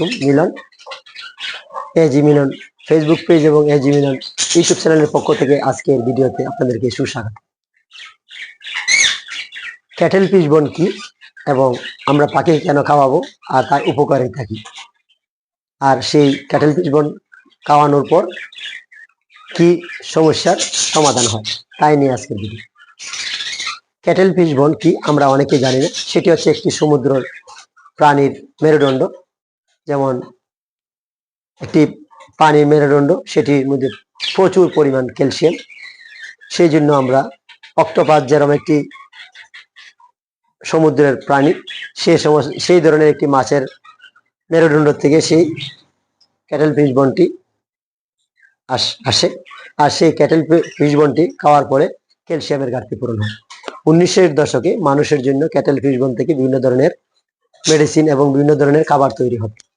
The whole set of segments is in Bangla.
আলাইকুম, Milan. AG Milan Facebook page এবং এজি মিলন ইউটিউব চ্যানেলের পক্ষ থেকে আজকের ভিডিওতে আপনাদেরকে সুস্বাগত। ক্যাটেল পিস বন কি এবং আমরা পাখি কেন খাওয়াবো আর তার উপকারে থাকি আর সেই ক্যাটেল পিস বন খাওয়ানোর পর কি সমস্যার সমাধান হয়, তাই নিয়ে আজকের ভিডিও। ক্যাটেল ফিশ বন কি আমরা অনেকে জানি না, সেটি হচ্ছে একটি সমুদ্র প্রাণীর মেরুদণ্ড। যেমন একটি পানির মেরুদণ্ড সেটির মধ্যে প্রচুর পরিমাণ ক্যালসিয়াম। সেই জন্য আমরা অক্টোপাস যেরকম একটি সমুদ্রের প্রাণী সমস্ত সেই ধরনের একটি মাছের মেরুদণ্ড থেকে সেই ক্যাটেল ফিশ বনটি আস- আর সেই ক্যাটেল ফিশ বনটি খাওয়ার পরে ক্যালসিয়ামের ঘাটতি পূরণ হয়। উনিশের দশকে মানুষের জন্য ক্যাটেল ফিশ বন থেকে বিভিন্ন ধরনের মেডিসিন এবং বিভিন্ন ধরনের খাবার তৈরি হতো।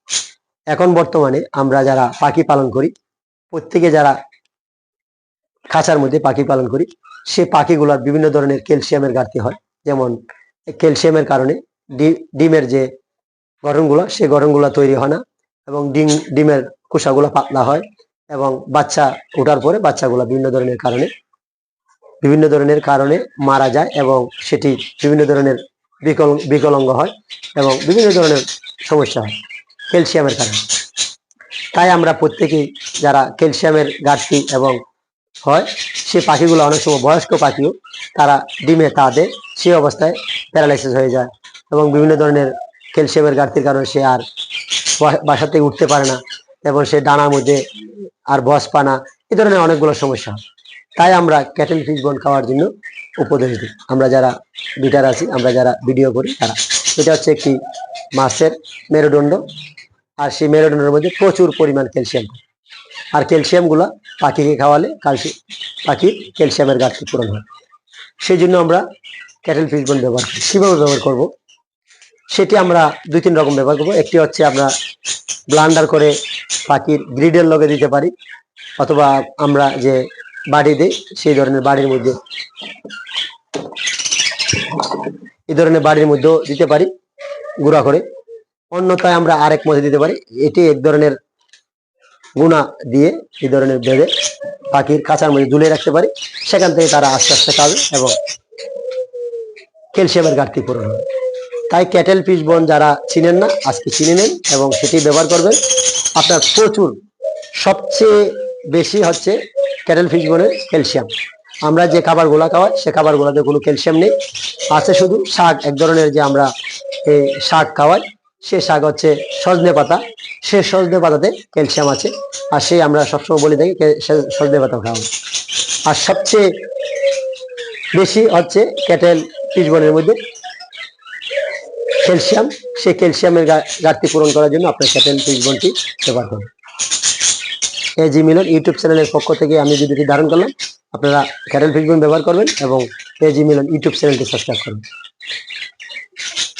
এখন বর্তমানে আমরা যারা পাখি পালন করি, প্রত্যেকে যারা খাঁচার মধ্যে পাখি পালন করি, সে পাখিগুলোর বিভিন্ন ধরনের ক্যালসিয়ামের ঘাটতি হয়। যেমন ক্যালসিয়ামের কারণে ডিমের যে গঠনগুলো, সে গঠনগুলো তৈরি হয় না এবং ডিম, ডিমের খোসাগুলো পাতলা হয় এবং বাচ্চা ওঠার পরে বাচ্চাগুলো বিভিন্ন ধরনের কারণে, বিভিন্ন ধরনের কারণে মারা যায় এবং সেটি বিভিন্ন ধরনের বিকল, বিকলঙ্গ হয় এবং বিভিন্ন ধরনের সমস্যা হয়। ক্যালসিয়ামের কারণে। তাই আমরা প্রত্যেকেই যারা ক্যালসিয়ামের ঘাটতি এবং হয়, সে পাখিগুলো অনেক সময় বয়স্ক পাখিও তারা ডিমে তা দেয়, সে অবস্থায় প্যারালাইসিস হয়ে যায় এবং বিভিন্ন ধরনের ক্যালসিয়ামের ঘাটতির কারণে সে আর বাসা থেকে উঠতে পারে না এবং সে ডানার মধ্যে আর বস পানা এই ধরনের অনেকগুলো সমস্যা। তাই আমরা ক্যাটেল ফিশ বন খাওয়ার জন্য উপদেশ দিই। আমরা যারা বিটার আছি, আমরা যারা ভিডিও করি, তারা। এটা হচ্ছে একটি মাছের মেরুদণ্ড। আর সেই মেরুদণ্ডের মধ্যে প্রচুর পরিমাণ ক্যালসিয়াম। আর ক্যালসিয়ামগুলো পাখিকে খাওয়ালে ক্যালসিয়াম পাখির ক্যালসিয়ামের ঘাটতি পূরণ হয়। সেই জন্য আমরা ক্যাটেল ফিশ বন ব্যবহার করি। কীভাবে ব্যবহার করব? সেটি আমরা দুই তিন রকম ব্যবহার করব। একটি হচ্ছে আমরা ব্লান্ডার করে পাখির গ্রিডের লগে দিতে পারি, অথবা আমরা যে বাড়ি দিই, সেই ধরনের বাড়ির মধ্যে এই ধরনের বাড়ির মধ্যেও দিতে পারি গুঁড়া করে। অন্যথায় আমরা আরেক মধ্যে দিতে পারি। এটি এক ধরনের গুণা দিয়ে এই ধরনের বেঁধে পাখির কাঁচার মধ্যে ঝুলিয়ে রাখতে পারি। সেখান থেকে তারা আস্তে আস্তে খাবে এবং ক্যালসিয়ামের ঘাটতি পূরণ হবে তাই ক্যাটেল ফিশ বন যারা চিনেন না, আজকে চিনে নেন এবং সেটি ব্যবহার করবেন। আপনার প্রচুর, সবচেয়ে বেশি হচ্ছে ক্যাটেল ফিশ বনের ক্যালসিয়াম। আমরা যে খাবারগুলো খাওয়াই, সে খাবারগুলোতে কোনো ক্যালসিয়াম নেই। আছে শুধু শাক, এক ধরনের যে আমরা শাক খাওয়াই সে শাক হচ্ছে সজনে পাতা। সে সজনে পাতাতে ক্যালসিয়াম আছে। আর সেই আমরা সবসময় বলে থাকি সজনে পাতা খাওয়াবো আর সবচেয়ে বেশি হচ্ছে ক্যাটেল ফিশ বনের মধ্যে। ক্যালসিয়াম সেই ক্যালসিয়ামের ঘাটতি পূরণ করার জন্য আপনার ক্যাটেল ফিশ বনটি ব্যবহার করুন। এজি মিলন ইউটিউব চ্যানেলের পক্ষ থেকে আমি ভিডিওটি ধারণ করলাম, আপনারা ক্যাটেল ফিশ বন ব্যবহার করবেন এবং এজি মিলন ইউটিউব চ্যানেলটি সাবস্ক্রাইব করবেন